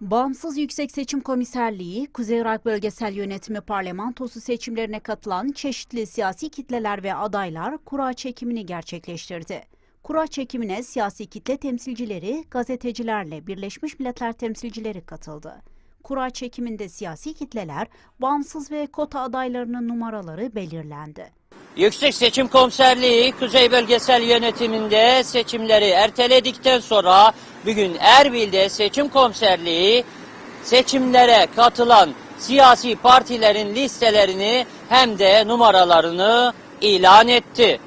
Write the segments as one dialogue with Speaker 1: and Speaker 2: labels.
Speaker 1: Bağımsız Yüksek Seçim Komiserliği, Kuzey Irak Bölgesel Yönetimi Parlamentosu seçimlerine katılan çeşitli siyasi kitleler ve adaylar kura çekimini gerçekleştirdi. Kura çekimine siyasi kitle temsilcileri, gazetecilerle Birleşmiş Milletler temsilcileri katıldı. Kura çekiminde siyasi kitleler, bağımsız ve kota adaylarının numaraları belirlendi.
Speaker 2: Yüksek Seçim Komiserliği Kuzey Bölgesel Yönetiminde seçimleri erteledikten sonra bugün Erbil'de Seçim Komiserliği seçimlere katılan siyasi partilerin listelerini hem de numaralarını ilan etti.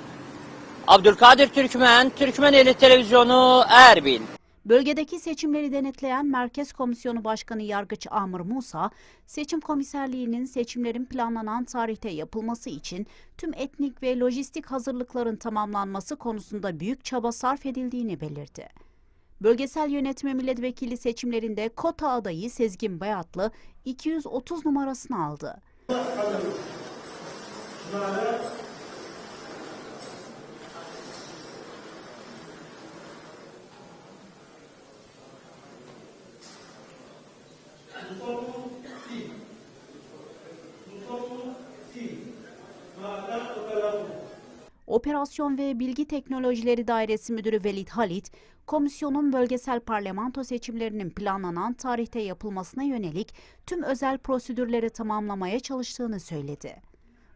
Speaker 2: Abdülkadir Türkmen, Türkmeneli Televizyonu Erbil.
Speaker 1: Bölgedeki seçimleri denetleyen Merkez Komisyonu Başkanı Yargıç Amr Musa, seçim komiserliğinin seçimlerin planlanan tarihte yapılması için tüm etnik ve lojistik hazırlıkların tamamlanması konusunda büyük çaba sarf edildiğini belirtti. Bölgesel yönetme milletvekili seçimlerinde kota adayı Sezgin Bayatlı 230 numarasını aldı. Operasyon ve Bilgi Teknolojileri Dairesi Müdürü Velid Halit, komisyonun bölgesel parlamento seçimlerinin planlanan tarihte yapılmasına yönelik tüm özel prosedürleri tamamlamaya çalıştığını söyledi.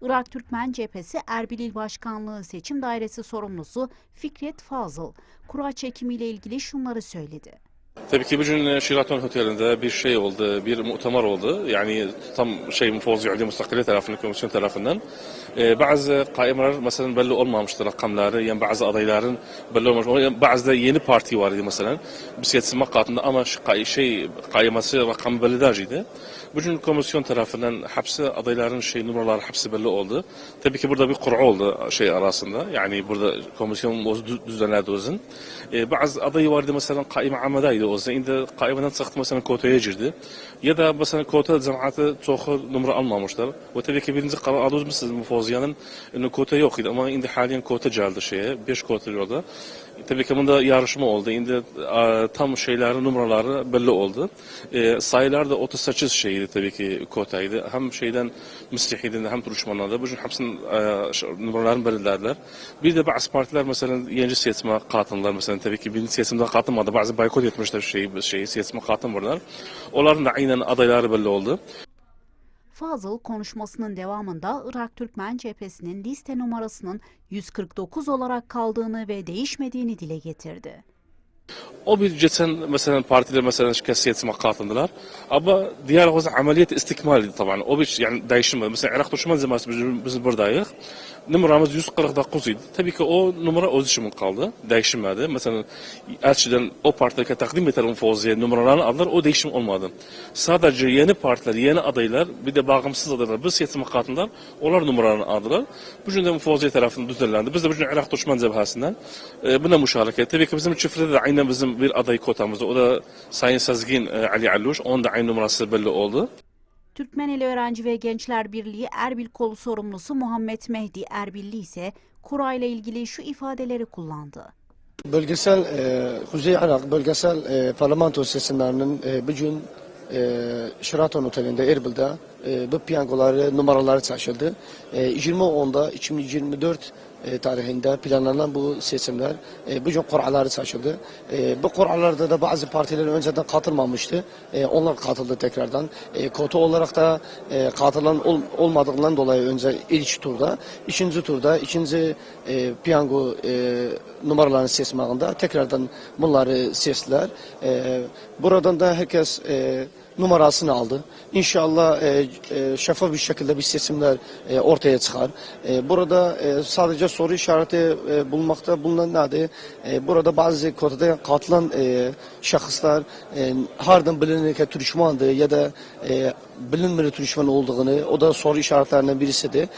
Speaker 1: Irak Türkmen Cephesi Erbil İl Başkanlığı Seçim Dairesi sorumlusu Fikret Fazıl, kura çekimiyle ilgili şunları söyledi.
Speaker 3: Tabii ki bugün Sheraton Oteli'nde bir şey oldu, bir muhtemar oldu. Yani tam şey mufozi Ali Mustakili tarafından, komisyon tarafından. Ee, bazı kaimeler mesela belli olmamıştı rakamları. Yani bazı adayların belli olmamış. Yani bazı da yeni parti vardı mesela. Bir seçim katında ama şey, şey kaiması rakam belli değildi. Bugün komisyon tarafından hepsi adayların şey numaraları hepsi belli oldu. Tabii ki burada bir kura oldu şey arasında. Yani burada komisyon düzenledi özün. Ee, bazı adayı vardı mesela kaime amadaydı o zaman. Indi kaimeden çıktı kotaya girdi. Ya da mesela kota cemaati çok numara almamışlar. Ve tabii ki birinci karar siz mufoziyanın ünlü kota yok idi ama indi haliyen kota geldi şeye. Beş kota yolda. Tabii ki bunda yarışma oldu. Indi a, tam şeylerin numaraları belli oldu. E, sayılar da 38 şeydi tabii ki kotaydı. Hem şeyden Müslihiden hem Turuşmanlarda. Bugün hepsinin e, numaralarını belirlediler. Bir de bazı partiler mesela yeni seçime katıldılar. Mesela tabii ki birinci seçimde katılmadı. Bazı boykot etmişler şeyi, şeyi seçime katılmadılar. Onların da aynen adayları belli oldu.
Speaker 1: Fazıl konuşmasının devamında Irak Türkmen Cephesi'nin liste numarasının 149 olarak kaldığını ve değişmediğini dile getirdi.
Speaker 3: O bir geçen mesela partiler mesela şikayet katıldılar. Ama diğer o ameliyat istikmaliydi tabii. O bir yani değişmedi. Mesela Irak Düşman Cemaati biz, biz buradayız. Numaramız 149 idi. Tabii ki o numara öz işimin kaldı. Değişmedi. Mesela elçiden o partiye takdim eden Fauziye numaralarını aldılar. O değişim olmadı. Sadece yeni partiler, yeni adaylar, bir de bağımsız adaylar, bir seçime katıldılar. Onlar numaralarını aldılar. Bugün de Fauziye tarafından düzenlendi. Biz de bugün Irak Düşman Cebhasi'nden e, buna müşareket. Tabii ki bizim çifrede de aynen bizim bir aday kotamızda. O da Sayın Sezgin e, Ali Alluş. Onun da aynı numarası belli oldu.
Speaker 1: Türkmeneli Öğrenci ve Gençler Birliği Erbil Kolu sorumlusu Muhammed Mehdi Erbilli ise kura ile ilgili şu ifadeleri kullandı.
Speaker 4: Bölgesel e, Kuzey Irak bölgesel e, parlamento seçimlerinin e, bugün e, Sheraton Oteli'nde Erbil'de e, bu piyangoları numaraları taşıldı. E, 20.10'da 2024 e, tarihinde planlanan bu seçimler e, bugün kuralları taşıldı. E, bu kurallarda da bazı partiler önceden katılmamıştı. E, onlar katıldı tekrardan. E, kota olarak da e, katılan ol, olmadığından dolayı önce ilk turda, ikinci turda, ikinci e, piyango e, numaralarını seçmağında tekrardan bunları seçtiler. E, buradan da herkes e, numarasını aldı. İnşallah e, e, şeffaf bir şekilde bir seçimler e, ortaya çıkar. E, burada e, sadece soru işareti e, bulmakta bulunan nedir? E, burada bazı kotada katılan e, şahıslar e, hardan bilinir ki düşmandı ya da e, bilinmir düşman olduğunu o da soru işaretlerinden birisidir.